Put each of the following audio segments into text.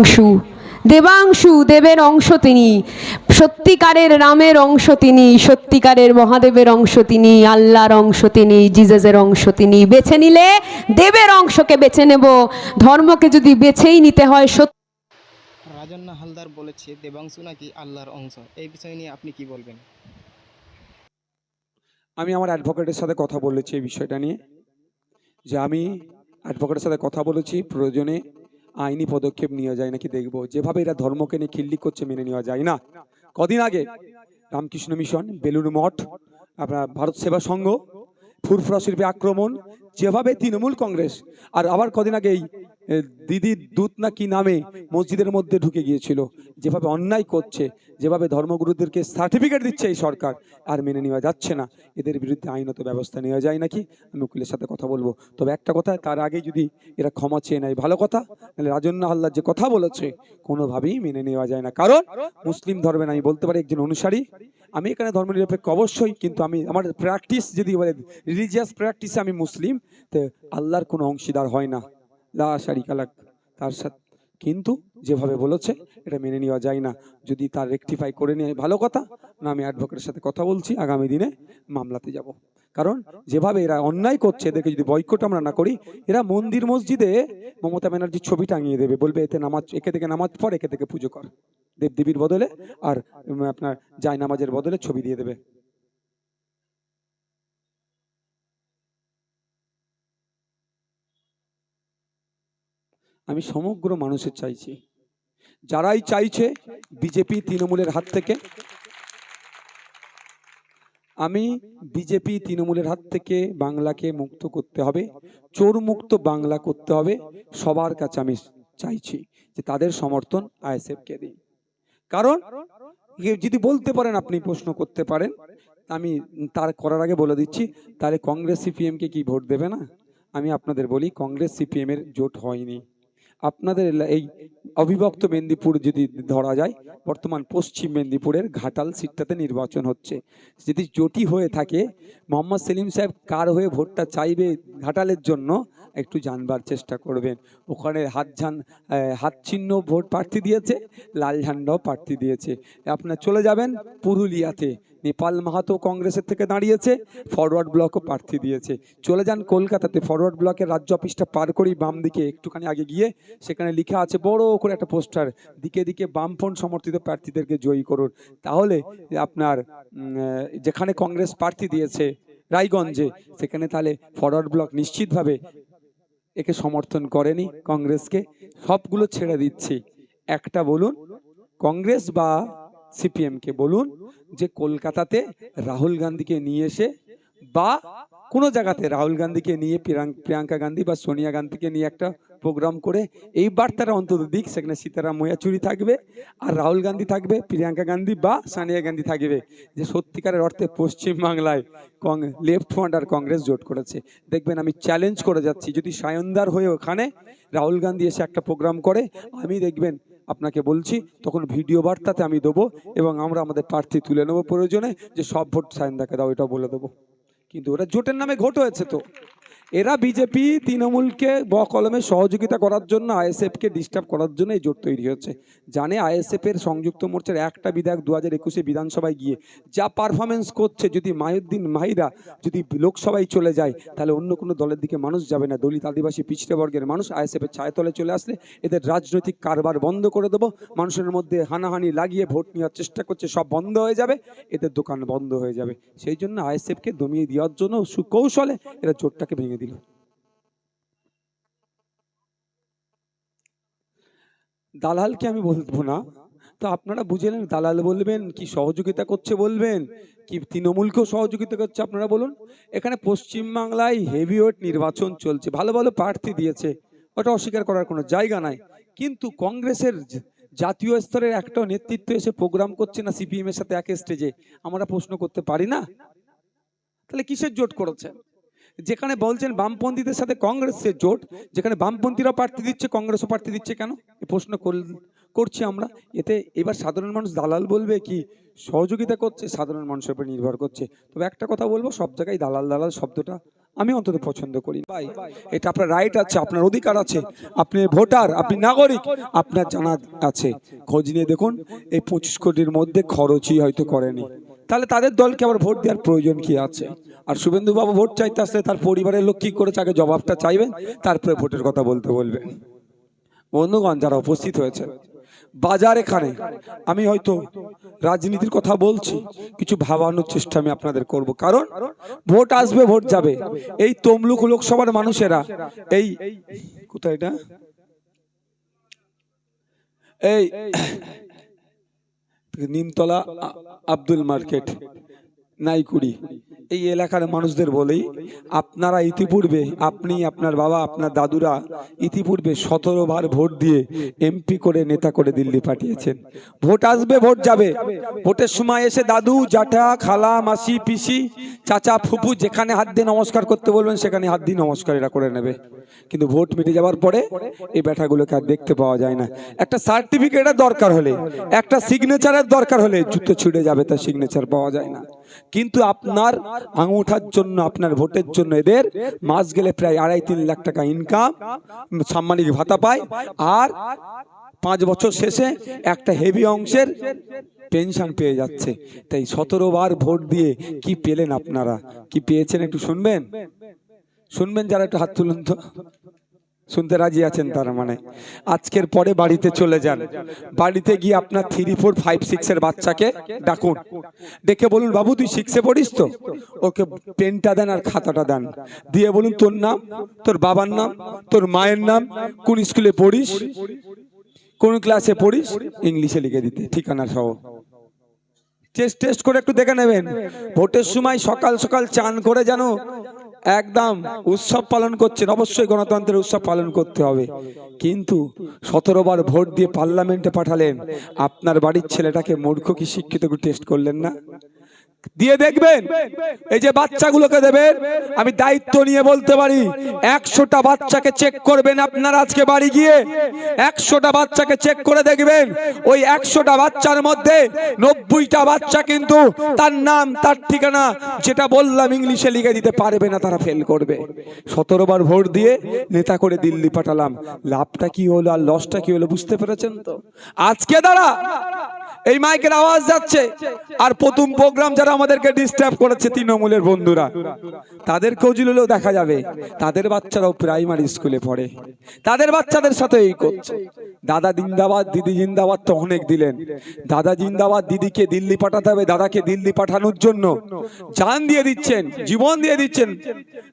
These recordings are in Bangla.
দেবাংশু। দেবাংশু দেবের অংশ তিনি। সত্যিকারের রামের অংশ তিনি সত্যিকারের মহাদেবের অংশ তিনি আল্লাহর অংশ তিনি জিজাজের অংশ তিনি। বেছে নিলে দেবের অংশকে বেছে নেব। ধর্মকে যদি বেছেই নিতে হয় সত্য রাজন্না হালদার বলেছে দেবাংশু নাকি আল্লাহর অংশ? এই বিষয় নিয়ে আপনি কি বলবেন? আমি আমার অ্যাডভোকেটের সাথে কথা বলেছি এই বিষয়টা নিয়ে। যে আমি অ্যাডভোকেটের সাথে কথা বলেছি প্রয়োজনে আইনি পদক্ষেপ নেওয়া যায় নাকি দেখব। যেভাবে এরা ধর্মকে নিয়ে খিল্লি করছে, মেনে নেওয়া যায় না। কদিন আগে রামকৃষ্ণ মিশন, বেলুর মঠ, আপনার ভারত সেবা সংঘ, ফুরফুরা শিল্পী আক্রমণ, যেভাবে তৃণমূল কংগ্রেস, আর আবার কদিন আগে এই দিদির দূত না কি নামে মসজিদের মধ্যে ঢুকে গিয়েছিল, যেভাবে অন্যায় করছে, যেভাবে ধর্মগুরুদেরকে সার্টিফিকেট দিচ্ছে এই সরকার, আর মেনে নেওয়া যাচ্ছে না। এদের বিরুদ্ধে আইনত ব্যবস্থা নেওয়া যায় নাকি? আমি উকিলের সাথে কথা বলব। তবে একটা কথা, তার আগে যদি এরা ক্ষমা চেয়ে নেয়, ভালো কথা নাহলে রাজন্না হাল্লার যে কথা বলেছে, কোনোভাবেই মেনে নেওয়া যায় না। কারণ, মুসলিম ধর্মের আমি বলতে পারি একজন অনুসারী, আমি এখানে ধর্মনিরপেক্ষ অবশ্যই, কিন্তু আমি, আমার প্র্যাকটিস যদি বলে রিলিজিয়াস প্র্যাকটিসে আমি মুসলিম, তো আল্লাহর কোনো অংশীদার হয় না। লা শারিকালাক তার সাথে, কিন্তু যেভাবে বলেছে, এটা মেনে নেওয়া যায় না। যদি তার রেকটিফাই করে নেয়, ভালো কথা। না, আমি অ্যাডভোকেটের সাথে কথা বলছি, আগামী দিনে মামলাতে যাব। কারণ যেভাবে এরা অন্যায় করছে, এদেরকে যদি বয়কট আমরা না করি, এরা মন্দির মসজিদে মমতা ব্যানার্জির ছবি টাঙিয়ে দেবে। বলবে, এতে নামাজ, একে থেকে নামাজ পড়, একে থেকে পুজো কর। দেবদেবীর বদলে, আর আপনার জায় নামাজের বদলে ছবি দিয়ে দেবে। আমি সমগ্র মানুষের চাইছি। যারাই চাইছে বিজেপি তৃণমূলের হাত থেকে, আমি বিজেপি তৃণমূলের হাত থেকে বাংলাকে মুক্ত করতে হবে চোর মুক্ত বাংলা করতে হবে, সবার কাছে আমি চাইছি যে তাদের সমর্থন আইএসএফকে দিই কারণ যদি বলতে পারেন আপনি প্রশ্ন করতে পারেন, আমি তার করার আগে বলে দিচ্ছি, তাহলে কংগ্রেস সিপিএমকে কি ভোট দেবে না? আমি আপনাদের বলি, কংগ্রেস সিপিএম এর জোট হয়নি। আপনাদের এই অবিভক্ত মেদিনীপুর যদি ধরা যায়, বর্তমান পশ্চিম মেদিনীপুরের ঘাটাল সিটটাতে নির্বাচন হচ্ছে। যদি জোটি হয়ে থাকে, মোহাম্মদ সেলিম সাহেব কার হয়ে ভোটটা চাইবে ঘাটালের জন্য, একটু জানবার চেষ্টা করবেন। ওখানে হাত ঝান হাত চিহ্ন ভোট প্রার্থী দিয়েছে, লাল ঝান্ডাও প্রার্থী দিয়েছে। আপনার চলে যাবেন পুরুলিয়াতে। নেপাল মাহাতো কংগ্রেসের থেকে দাঁড়িয়েছে ফরওয়ার্ড ব্লকও প্রার্থী দিয়েছে। চলে যান কলকাতাতে ফরওয়ার্ড ব্লকের রাজ্য অফিসটা পার করেই বাম দিকে, একটুখানি আগে গিয়ে সেখানে লেখা আছে, বড় করে একটা পোস্টার দিকে দিকে বামফ্রন্ট সমর্থিত প্রার্থীদেরকে জয়ী করুন। তাহলে আপনার যেখানে কংগ্রেস প্রার্থী দিয়েছে, রায়গঞ্জে, সেখানে তাহলে ফরওয়ার্ড ব্লক নিশ্চিতভাবে একে সমর্থন করেনি কংগ্রেসকে। সবগুলো ছেড়ে দিচ্ছি। একটা বলুন, কংগ্রেস বা সিপিএমকে বলুন যে কলকাতাতে রাহুল গান্ধীকে নিয়ে এসে বা কোনো জায়গাতে রাহুল গান্ধীকে নিয়ে প্রিয়াঙ্কা গান্ধী বা সোনিয়া গান্ধীকে নিয়ে একটা প্রোগ্রাম করে, এই বার্তাটা অন্তত দিক, সেখানে সীতারাম মোয়াচুরি থাকবে আর রাহুল গান্ধী থাকবে, প্রিয়াঙ্কা গান্ধী বা সোনিয়া গান্ধী থাকবে। যে সত্যিকারের অর্থে পশ্চিমবাংলায় কং লেফট ফ্রন্ট আর কংগ্রেস জোট করেছে। দেখবেন আমি চ্যালেঞ্জ করে যাচ্ছি, যদি সায়নদার হয়ে ওখানে রাহুল গান্ধী এসে একটা প্রোগ্রাম করে, আমি দেখবেন আপনাকে বলছি, তখন ভিডিও বার্তাতে আমি দেবো এবং আমরা আমাদের প্রার্থী তুলে নেব প্রয়োজনে, যে সব ভোট সায়ন দাকে দাও এটা বলে দেবো। কিন্তু ওটা জোটের নামে ঘোট হয়েছে তো। এরা বিজেপি, তৃণমূলকে ব কলমে সহযোগিতা করার জন্য আইএসএফকে ডিস্টার্ব করার জন্য এই জোট তৈরি হচ্ছে জানে আইএসএফ এর সংযুক্ত মোর্চার একটা বিধায়ক দু হাজার একুশে বিধানসভায় গিয়ে যা পারফরমেন্স করছে, যদি মায়ুদ্দিন মাহিরা যদি লোকসভায় চলে যায়, তাহলে অন্য কোনো দলের দিকে মানুষ যাবে না। দলিত আদিবাসী পিছিয়ে বর্গের মানুষ আইএসএফ এর ছায়াতলে চলে আসলে এদের রাজনৈতিক কারবার বন্ধ করে দেবো। মানুষের মধ্যে হানাহানি লাগিয়ে ভোট নেওয়ার চেষ্টা করছে, সব বন্ধ হয়ে যাবে, এদের দোকান বন্ধ হয়ে যাবে। সেই জন্য আইএসএফকে দমিয়ে দেওয়ার জন্য সুকৌশলে এরা জোটটাকে ভেঙে দিল। দালালকে আমি বলব না। তো আপনারা বুঝলেন, দালাল বলবেন, কি সহযোগিতা করছে বলবেন? কি তৃণমূলকেও সহযোগিতা করছে আপনারা বলুন? এখানে পশ্চিমবাংলায় হেভিওয়েট নির্বাচন চলছে। ভালো ভালো প্রার্থী দিয়েছে। ওটা অস্বীকার করার কোনো জায়গা নাই। কিন্তু কংগ্রেসের জাতীয় স্তরের একটা নেতৃত্ব এসে প্রোগ্রাম করছে না সিপিএম এর সাথে এক স্টেজে আমরা প্রশ্ন করতে পারি না? তাহলে কিসের জোট করেছে? যেখানে বলছেন বামপন্থীদের সাথে কংগ্রেসের জোট, যেখানে বামপন্থীরা প্রার্থী দিচ্ছে, কংগ্রেসও প্রার্থী দিচ্ছে কেন? এ প্রশ্ন করছি আমরা। এতে এবার সাধারণ মানুষ দালাল বলবে কি, সহযোগিতা করছে, সাধারণ মানুষের উপর নির্ভর করছে। তবে একটা কথা বলব, সব জায়গায় দালাল দালাল শব্দটা আমি অন্তত পছন্দ করি। ভাই, এটা আপনার রাইট আছে, আপনার অধিকার আছে। আপনি ভোটার, আপনি নাগরিক, আপনার জানা আছে। খোঁজ নিয়ে দেখুন, এই পঁচিশ কোটির মধ্যে খরচই হয়তো করেনি। তাহলে তাদের দলকে আবার ভোট দেওয়ার প্রয়োজন কি আছে আর শুভেন্দু বাবু ভোট চাইতে আসলে তার পরিবারের লোক কী করেছে আগে জবাবটা চাইবেন তারপরে ভোটের কথা বলতে বলবেন বন্ধুগণ যারা উপস্থিত হয়েছে বাজার এখানে আমি হয়তো রাজনীতির কথা বলছি কিছু ভাবানোর চেষ্টা আমি আপনাদের করব কারণ ভোট আসবে ভোট যাবে এই তমলুক লোকসভার মানুষেরা এই কোথায় এটা এই নিমতলা अब्दुल मार्केट। নাইকুড়ি এই এলাকার মানুষদের বলেই আপনারা ইতিপূর্বে, আপনি, আপনার বাবা, আপনার দাদুরা ইতিপূর্বে সতেরো বার ভোট দিয়ে এমপি করে নেতা করে দিল্লি পাঠিয়েছেন। ভোট আসবে, ভোট যাবে। ভোটের সময় এসে দাদু জাঠা খালা, মাসি, পিসি, চাচা, ফুপু যেখানে হাত দিয়ে নমস্কার করতে বলবেন, সেখানে হাত দিয়ে নমস্কার এরা করে নেবে। কিন্তু ভোট মিটে যাওয়ার পরে এই ব্যাটাগুলোকে আর দেখতে পাওয়া যায় না। একটা সার্টিফিকেটের দরকার হলে, একটা সিগনেচারের দরকার হলে জুতো ছুটে যাবে, তার সিগনেচার পাওয়া যায় না। কিন্তু আপনার আঙুঠার জন্য, আপনার ভোটের জন্য এদের মাস গেলে প্রায় আড়াই, তিন লাখ টাকা ইনকাম সাম্মানিক ভাতা পায়। আর পাঁচ বছর শেষে একটা হেভি অংশের পেনশন পেয়ে যাচ্ছে। তাই সতেরো বার ভোট দিয়ে কি পেলেন আপনারা? কি পেয়েছেন একটু শুনবেন? শুনবেন যারা একটু হাত তুলুন তো। শুনতে রাজি আছেন তার মানে। আজকের পরে বাড়িতে চলে যান। বাড়িতে গিয়ে আপনার থ্রি ফোর ফাইভ সিক্স এর বাচ্চাকে ডাকুন। ডেকে বলুন, বাবু, তুই সিক্সে পড়িস তো? ওকে পেনটা দেন আর খাতাটা দেন। দিয়ে বলুন, তোর নাম, তোর বাবার নাম, তোর মায়ের নাম, কোন স্কুলে পড়িস, কোন ক্লাসে পড়িস? ইংলিশে লিখে দিতে, ঠিকানা সহ। টেস্ট টেস্ট করে একটু দেখে নেবেন। ভোটের সময় সকাল সকাল চান করে জানো একদম উৎসব পালন করছেন, অবশ্যই গণতন্ত্রের উৎসব পালন করতে হবে। কিন্তু সতেরো বার ভোট দিয়ে পার্লামেন্টে পাঠালেন, আপনার বাড়ির ছেলেটাকে মূর্খ কি শিক্ষিত টেস্ট করলেন না? দিয়ে দেখবেন, এই যে বাচ্চাগুলোকে দেবেন, আমি দায়িত্ব নিয়ে বলতে পারি, একশোটা বাচ্চাকে চেক করবেন আপনারা আজকে বাড়ি গিয়ে, একশোটা বাচ্চাকে চেক করে দেখবেন, ওই একশোটা বাচ্চার মধ্যে নব্বইটা বাচ্চা কিন্তু তার নাম, তার ঠিকানা যেটা বললাম ইংলিশে লিখে দিতে পারবে না, তারা ফেল করবে। সতেরো বার ভোট দিয়ে নেতা করে দিল্লি পাঠালাম। লাভটা কি হলো আর লসটা কি হলো বুঝতে পেরেছেন তো? আজকে দাঁড়া এই মাইকের আওয়াজ যাচ্ছে। আর প্রথম প্রোগ্রাম যারা আমাদেরকে ডিস্টার্ব করেছে তৃণমূলের বন্ধুরা তাদেরকেও জুলেও দেখা যাবে। তাদের বাচ্চারাও প্রাইমারি স্কুলে পড়ে। তাদের বাচ্চাদের সাথে এই করছে। দাদা জিন্দাবাদ, দিদি জিন্দাবাদ তো অনেক দিলেন। দাদা জিন্দাবাদ, দিদিকে দিল্লি পাঠাতে হবে, দাদাকে দিল্লি পাঠানোর জন্য। জান দিয়ে দিচ্ছেন, জীবন দিয়ে দিচ্ছেন,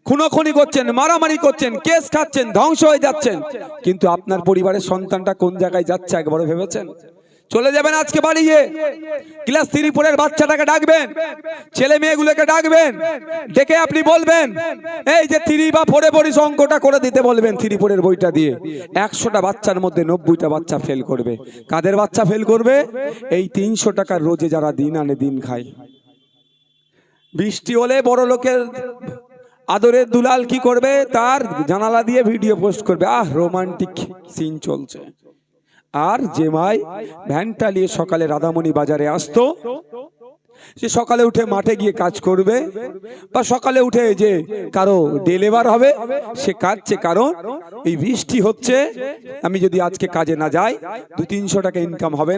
খুনোখুনি করছেন, মারামারি করছেন, কেস খাচ্ছেন, ধ্বংস হয়ে যাচ্ছেন। কিন্তু আপনার পরিবারের সন্তানটা কোন জায়গায় যাচ্ছে একবারও ভেবেছেন? চলে যাবেন আজকে বাড়ি গিয়ে ক্লাস থ্রি ফোরের বাচ্চাটাকে ডাকবেন। ছেলে মেয়েগুলোকে ডাকবেন। ডেকে আপনি বলবেন, এই যে থ্রি বা ফোরে পড়িস, অঙ্কটা করে দিতে বলবেন থ্রি ফোরের বইটা দিয়ে। একশোটা বাচ্চার মধ্যে নব্বইটা বাচ্চা ফেল করবে। কাদের বাচ্চা ফেল করবে? এই তিনশো টাকার রোজে যারা দিন আনে, দিন খায়। বৃষ্টি হলে বড় লোকের আদরের দুলাল কি করবে? তার জানালা দিয়ে ভিডিও পোস্ট করবে। আহ রোমান্টিক সিন চলছে। আর যে মাই ভ্যানটা নিয়ে সকালে রাধামণি বাজারে আসতো, সে সকালে উঠে মাঠে গিয়ে কাজ করবে বা সকালে উঠে যে কারও ডেলিভার হবে, সে কাটছে কারণ এই বৃষ্টি হচ্ছে আমি যদি আজকে কাজে না যাই দু তিনশো টাকা ইনকাম হবে।